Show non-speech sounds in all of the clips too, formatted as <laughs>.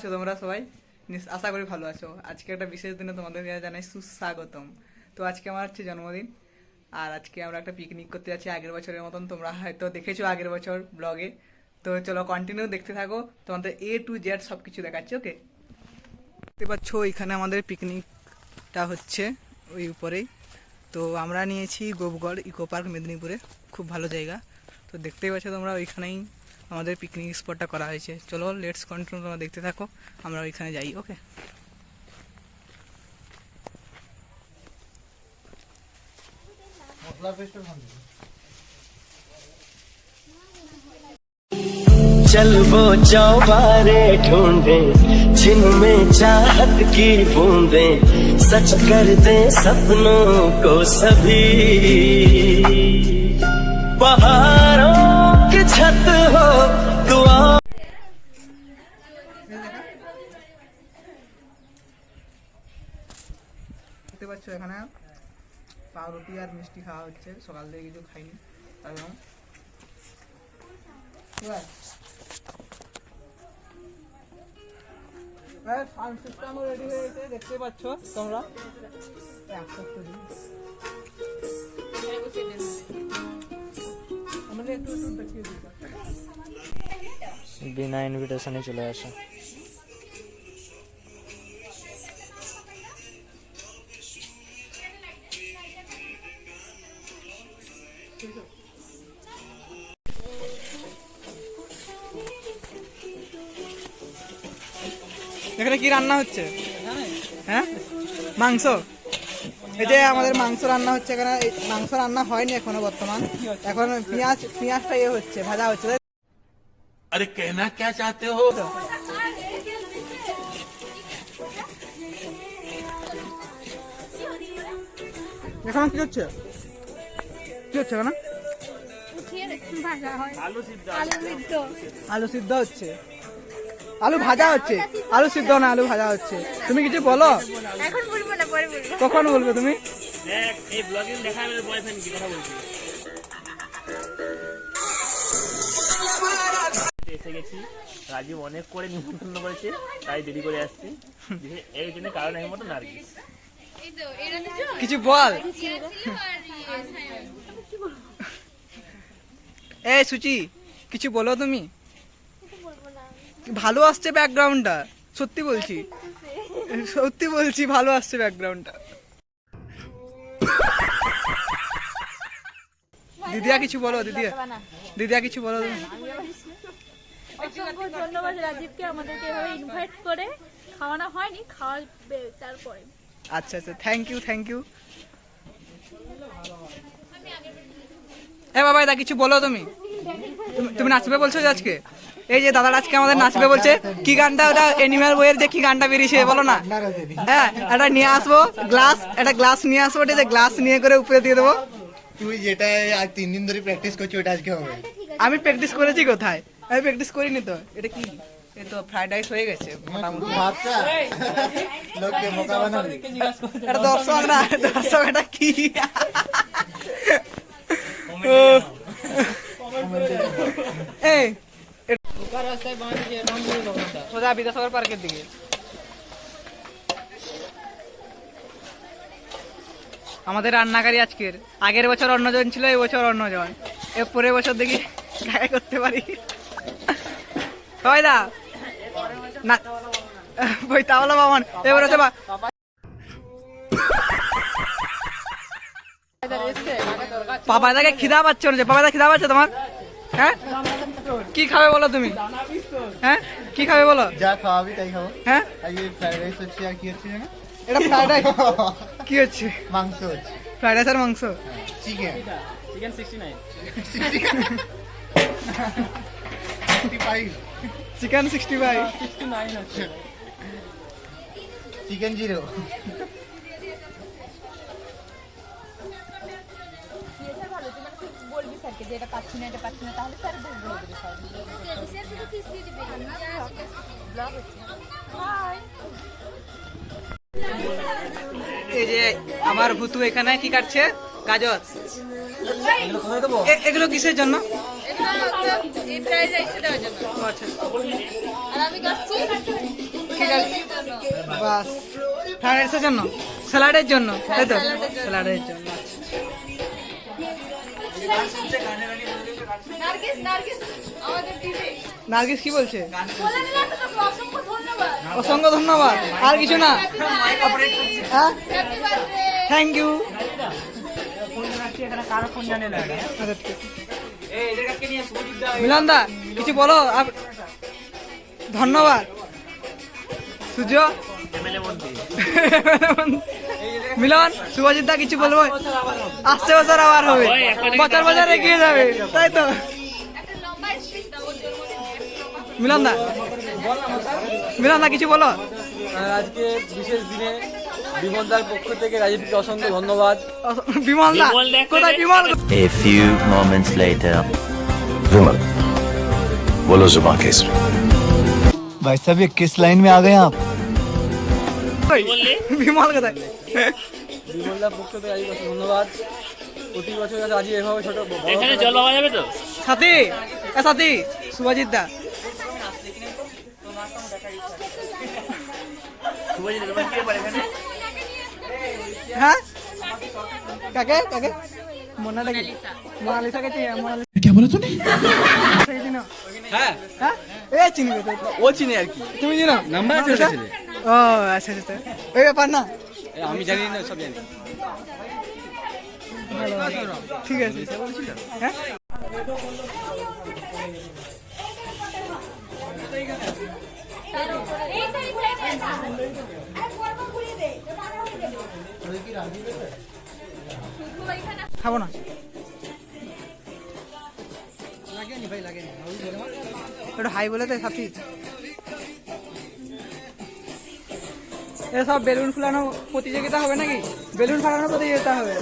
আছো তোমরা সবাই? আশা করি ভালো আছো। আজকে একটা বিশেষ দিনে তোমাদের জানাই সুস্বাগতম। তো আজকে আমার হচ্ছে জন্মদিন। আর আজকে আমরা একটা পিকনিক করতে যাচ্ছি আগের বছরের মতন। তোমরা হয়তো দেখেছ আগের বছর ব্লগে তো চলো কন্টিনিউ দেখতে থাকো। তোমাদের এ টু জেড সব কিছু দেখাচ্ছি ওকে দেখতে পাচ্ছ, এখানে আমাদের পিকনিকটা হচ্ছে ওই উপরেই। তো আমরা নিয়েছি গোপগড় ইকো পার্ক মেদিনীপুরে। খুব ভালো জায়গা। তো দেখতেই পাচ্ছ তোমরা, ওইখানেই আমাদের পিকনিক স্পটটা করা হয়েছে চলো লেটস কন্টিনিউ তোমরা দেখতে থাকো আমরা ওইখানে যাই ওকে चल वो चौबारे ढूंढे जिनमें चाहत की बूंदे सच कर दे सपनों को सभी पहाड़ों की छत এখানে পাউরুটি আর মিষ্টি খাওয়া হচ্ছে। সকাল থেকে কিছু খাইনি সাউন্ড সিস্টেমও রেডি দেখতে পাচ্ছ তোমরা। বিনা ইনভিটেশনে চলে আসা। এখানে কি রান্না হচ্ছে? হ্যাঁ? মাংস? এই যে আমাদের মাংস রান্না হচ্ছে এখানে মাংস রান্না হয়নি এখনও বর্তমান। এখন পেঁয়াজ পেঁয়াজটা ইয়ে হচ্ছে ভাজা হচ্ছে। আরে কেনা কে চাতে হো? এখন কি হচ্ছে? কি হচ্ছে না আলু সিদ্ধ। আলু সিদ্ধ হচ্ছে। আলু ভাজা হচ্ছে। আলু সিদ্ধ না আলু ভাজা হচ্ছে। তুমি কিছু বলো? এখন বলব না পরে বলব। কখন বলবে তুমি? এসে গেছি। রাজীব অনেক করে নিমন্ত্রণ করেছে তাই দেরি করে আসছি। এই জন্য কারণ আমি মতো নার্গিস। কিছু বল। এই সুচি কিছু বলো তুমি? ভালো আসছে ব্যাকগ্রাউন্ডটা সত্যি বলছি। সত্যি বলছি ভালো আসছে ব্যাকগ্রাউন্ডটা দিদিয়া কিছু বলো দিদিয়া। দিদিয়া কিছু বলো। তুমি অসংখ্য ধন্যবাদ রাজীবকে আমাদেরকে এভাবে ইনভাইট করে। খাওয়ানো হয়নি খাওয়াবে তারপরে। আচ্ছা আচ্ছা থ্যাংক ইউ থ্যাংক ইউ এ বাবা দা কিছু বলো তুমি। তুমি- নাচবে বলছো আজকে? এই যে দাদারা আজকে আমাদের নাচবে বলছে কি গানটা ওটা এনিম্যাল বইয়ের যে কি গানটা বেরিয়েছে বলো না? হ্যাঁ এটা নিয়ে আসব গ্লাস একটা গ্লাস নিয়ে আসব ঠিক আছে? গ্লাস নিয়ে করে উপরে দিয়ে দেবো। তুই যেটা আজ তিন দিন ধরে প্র্যাকটিস করছিস ওটা আজকে হবে। আমি প্র্যাকটিস করেছি কোথায়? আমি প্র্যাকটিস করিনি তো। এটা কি? এই তো ফ্রাইড রাইস হয়ে গেছে মোটামুটি। লোককে বানাবি? এটা দর্শক না দর্শক এটা কি ও। এই বিদ্যাসাগর পার্কের দিকে। আমাদের রান্নাকারী আজকের। আগের বছর অন্যজন ছিল এই বছর অন্যজন। এর পরের বছর দেখি কাকে করতে পারি। হয় দা না। বইতাওয়ালা বামন এবার হচ্ছে পাপাদাকে খিদা পাচ্ছ না পাপাদা খিদা পাচ্ছে তোমার? হ্যাঁ? কি খাবে বলো তুমি? হ্যাঁ? কি খাবে বলো? যা খাওয়াবি তাই খাব। হ্যাঁ? আজকে ফ্রাইড রাইস হচ্ছে আর কি হচ্ছে জানো? এটা ফ্রাইড রাইস <laughs> কি হচ্ছে? মাংস হচ্ছে। ফ্রাইড রাইস আর মাংস? Chicken chicken sixty nine sixty five chicken sixty five chicken zero স্যারকে যে এটা পাচ্ছি না এটা পাচ্ছি না তাহলে স্যার এই যে আমার ভুতু এখানে কি কাটছে? গাজর। এগুলো কিসের জন্য? আচ্ছা। ফ্রাইড রাইসের জন্য? স্যালাডের জন্য তাই তো? স্যালাডের জন্য। নার্গিস কি বলছে? অসংখ্য ধন্যবাদ। আর কিছু না? থ্যাংক ইউ মিলন দা কিছু বলো ধন্যবাদ। সূর্য? মিলন শুভজিৎ দা কিছু বলবো আসছে বছর আবার হবে ওই এখন বছর বছর এগিয়ে যাবে তাই তো একটা লম্বা স্পিচ দাও ওর জন্মদিন মিলন দা মিলন দা কিছু বলো আর আজকে বিশেষ দিনে বিমলদার পক্ষ থেকে রাজীবকে অসংখ্য ধন্যবাদ অস- বিমল দা বিমল দেখতে কোথায় দেখতে Bimal A few moments later. विमल बोलो जुबान केसरी भाई साहब ये किस लाइन में आ गए आप কই? বললি? বিমল কোথায় বিমলদার পক্ষ থেকে রাজীবকে অসংখ্য ধন্যবাদ প্রতি বছর যাতে রাজীব এভাবে ছোট বড় এখানে জল পাওয়া যাবে তো সাথী এ সাথী শুভজিৎ দা শুভজিৎ তোমার কি ব্যাপার এখানে হ্যাঁ কাকে কাকে মোনাটা কি মোনালিসা কে চিনি মোনালিসা क्या बोला तूने কে চিনো হ্যাঁ হ্যাঁ এ চিনি তো ও চিনে আর কি তুমি চিনো নাম্বার আছে ওর কাছে? ও আচ্ছা আচ্ছা এই ব্যাপার না? আমি জানি না সব জানি। ঠিক আছে। হ্যাঁ? খাব না? একটু হাই বলে তো সাথী এসব বেলুন ফুলানো প্রতিযোগিতা হবে নাকি? বেলুন ফাটানো প্রতিযোগিতা হবে।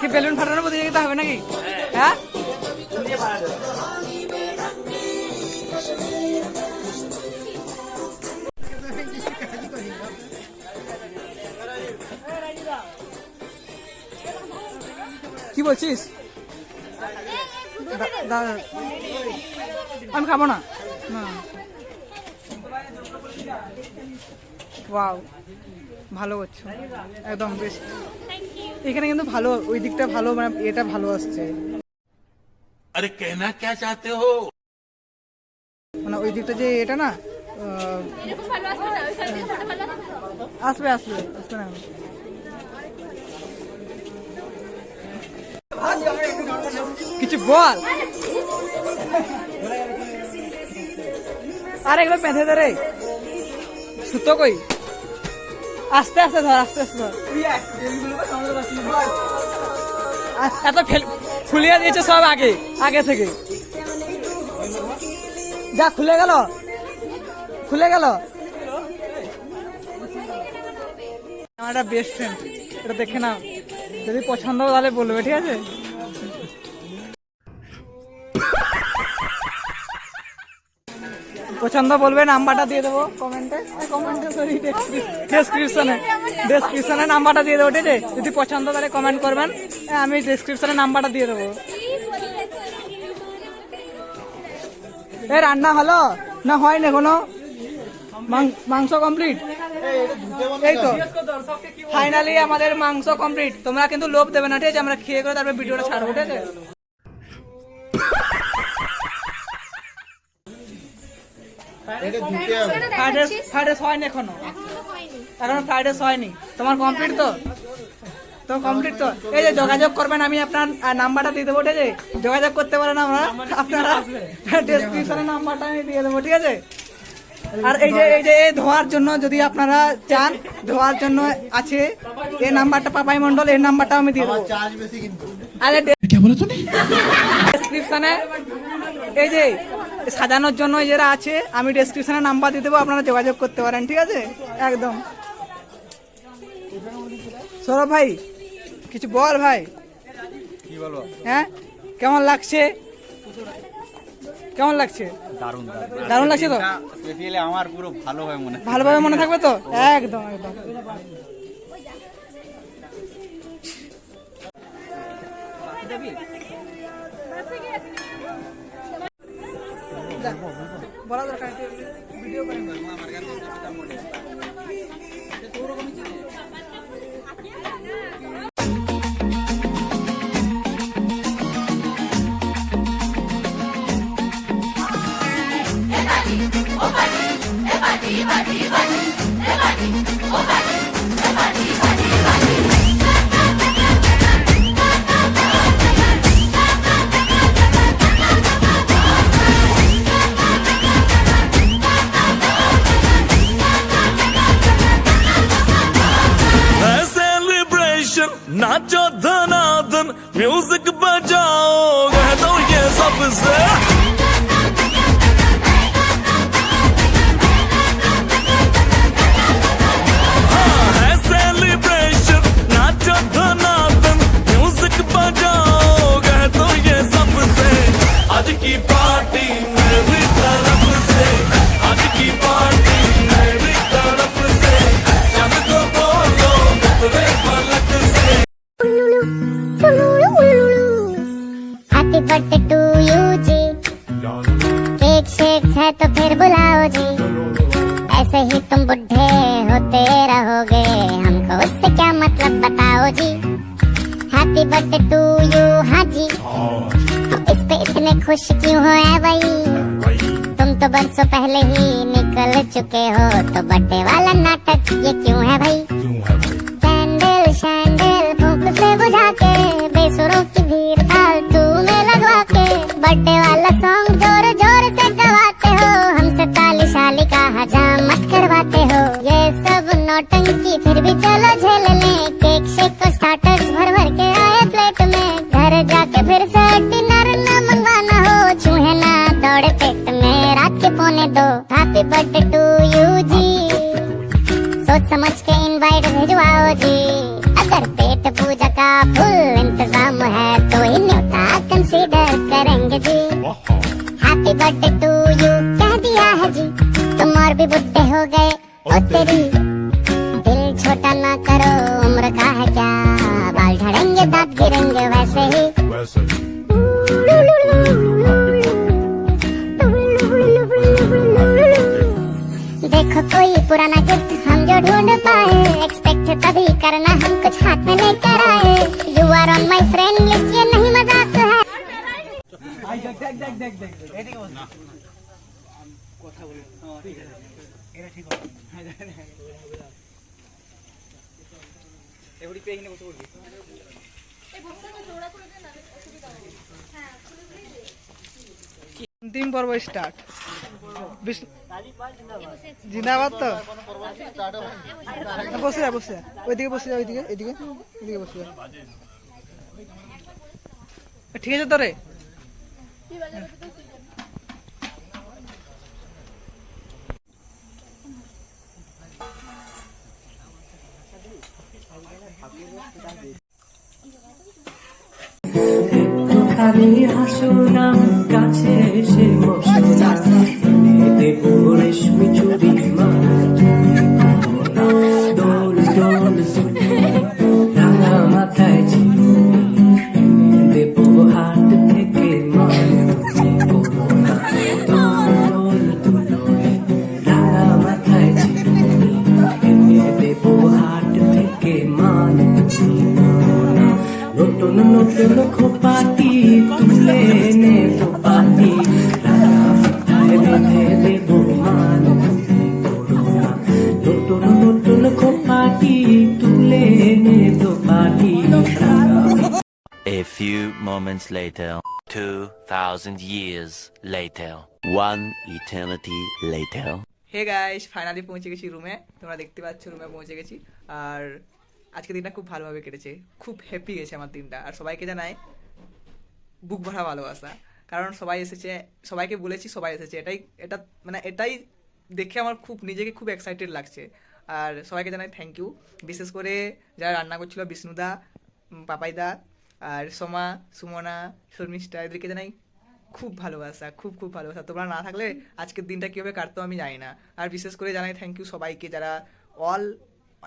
কি বেলুন ফাটানো প্রতিযোগিতা হবে নাকি? হ্যাঁ? কি বলছিস? আমি খাব না না ওয়াও ভালো করছ। একদম বেশ। এখানে কিন্তু ভালো ওই দিকটা ভালো মানে এটা ভালো আসছে। আরে কেনা কে চাতে হো? মানে ওই দিকটা যে এটা না আসবে আসবে আসবে না। কিছু বল। আর এগুলো পেঁধে দে সুতো কই? আস্তে আস্তে ধর, আস্তে আস্তে ধর। এত ফেল- ফুলিয়ে দিয়েছে সব আগে আগে থেকে। যা, খুলে গেল? খুলে গেল? আমার একটা বেস্ট ফ্রেন্ড এটা দেখে নাও। যদি পছন্দ তাহলে বলবে, ঠিক আছে? পছন্দ বলবে নাম্বারটা দিয়ে দেবো। কমেন্টে কমেন্টে সরি ডেসক্রিপশনে ডেসক্রিপশনে নাম্বারটা দিয়ে দেবো ঠিক আছে? যদি পছন্দ তাহলে কমেন্ট করবেন। হ্যাঁ, আমি ডেসক্রিপশনে নাম্বারটা দিয়ে দেবো। এ রান্না হলো? না হয়নি কোনো মাং- মাংস কমপ্লিট এই তো। ফাইনালি আমাদের মাংস কমপ্লিট তোমরা কিন্তু লোভ দেবে না ঠিক আছে? আমরা খেয়ে করে তারপর ভিডিওটা ছাড়বো ঠিক আছে? ফ্রাইড ফ্রাইড হয়নি? ফ্রাইড হয়নি? তোমার কমপ্লিট তো? কমপ্লিট তো? এই যে যোগাযোগ করবেন আমি আপনার নাম্বারটা দিয়ে দেবো ঠিক আছে? যোগাযোগ করতে পারেন আমরা আপনারা ডেসক্রিপশনের নাম্বারটা আমি দিয়ে দেবো ঠিক আছে? আর এই যে এই যে এই ধোয়ার জন্য যদি আপনারা চান ধোয়ার জন্য আছে এই নাম্বারটা পাপাই মন্ডল এই নাম্বারটা আমি দিয়ে দেবো। আরে ডেসক্রিপশনে এই যে সাজানোর জন্য যারা আছে আমি ডেসক্রিপশনে নাম্বার দিয়ে দেবো আপনারা যোগাযোগ করতে পারেন ঠিক আছে? একদম। সৌরভ ভাই কিছু বল ভাই। হ্যাঁ? কেমন লাগছে? কেমন লাগছে? দারুণ দারুণ। লাগছে তো? স্পেশালি আমার পুরো ভালো হয় মনে ভালোভাবে মনে থাকবে তো? একদম একদম। বলা দরকার ভিডিও করে खुश क्यों हो ऐ भाई? तुम तो बरसों पहले ही निकल चुके हो तो बर्थडे वाला नाटक ये क्यों है भाई? कैंडल शैंडल से बुझा के बेसुरों की भीड़ फालतू में लगवा के बर्थडे वाला सॉन्ग ज़ोर ज़ोर से गवाते हो, हमसे ताली शाली का हजामत करवाते हो। ये सब नौटंकी फिर भी चलो झेल लें, केक शेक को स्टार्टर्स भर भर के आए प्लेट में, घर जाके फिर से के दो। हैप्पी बर्थडे टू यू जी। सोच समझ के इनवाइट भिजवाओ जी। अगर पेट पूजा का फुल इंतज़ाम है तो ही न्योता कंसीडर करेंगे जी। हैप्पी बर्थडे टू यू कह दिया है जी। तुम और भी बुढ़े हो गए ओ तेरी दिल छोटा ना करो उम्र का है क्या? बाल झड़ेंगे दांत गिरेंगे অন্তিম পর্ব স্টার্ট জিন্দাবাদ তো? হ্যাঁ, বসে যা বসে যা। ওইদিকে বসে যা ওইদিকে এদিকে এদিকে বসে যা। ঠিক আছে তো রে? খালি হাসো না কাছে এসে বসো না। দেব রেশমি চুরি দোল দোল রাঙা মাথায় দেব হাত থেকে মান মান নতুন নতুন খোপাটি moments later, 2,000 years later, one eternity later. Hey guys finally পৌঁছে গেছি রুমে তোমরা দেখতে পাচ্ছ রুমে পৌঁছে গেছি। আর আজকে দিনটা খুব ভালোভাবে কেটেছে। খুব হ্যাপি গেছে আমার দিনটা। আর সবাইকে জানাই বুক ভরা ভালোবাসা। কারণ সবাই এসেছে সবাইকে বলেছি সবাই এসেছে। এটাই এটা মানে এটাই দেখে আমার খুব নিজেকে খুব এক্সাইটেড লাগছে। আর সবাইকে জানাই থ্যাংক ইউ বিশেষ করে যারা রান্না করছিল বিষ্ণুদা পাপাইদা আর সোমা, সুমনা, শর্মিষ্ঠা এদেরকে জানাই খুব ভালোবাসা, খুব খুব ভালোবাসা। তোমরা না থাকলে আজকের দিনটা কীভাবে কাটতো আমি জানি না। আর বিশেষ করে জানাই থ্যাংক ইউ সবাইকে যারা অল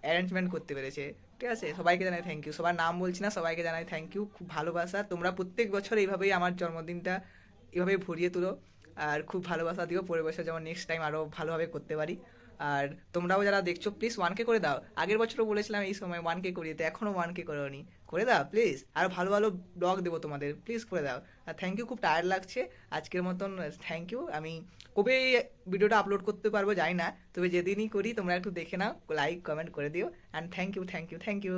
অ্যারেঞ্জমেন্ট করতে পেরেছে। ঠিক আছে? সবাইকে জানাই থ্যাংক ইউ সবার নাম বলছি না, সবাইকে জানাই থ্যাংক ইউ খুব ভালোবাসা। তোমরা প্রত্যেক বছর এইভাবেই আমার জন্মদিনটা এভাবেই ভরিয়ে তুলো। আর খুব ভালোবাসা দিও। পরের বছর যেমন নেক্সট টাইম আরও ভালোভাবে করতে পারি। আর তোমরাও যারা দেখছ প্লিজ ওয়ান কে করে দাও। আগের বছরও বলেছিলাম এই সময় ওয়ান কে করিয়ে, তো এখনও ওয়ান কে করোনি। করে দাও প্লিজ আর ভালো ভালো ব্লগ দেবো তোমাদের প্লিজ করে দাও। আর থ্যাংক ইউ খুব টায়ার্ড লাগছে। আজকের মতন থ্যাংক ইউ আমি কবে ভিডিওটা আপলোড করতে পারব জানি না, তবে যেদিনই করি তোমরা একটু দেখে নাও লাইক কমেন্ট করে দিও। And thank you thank you thank you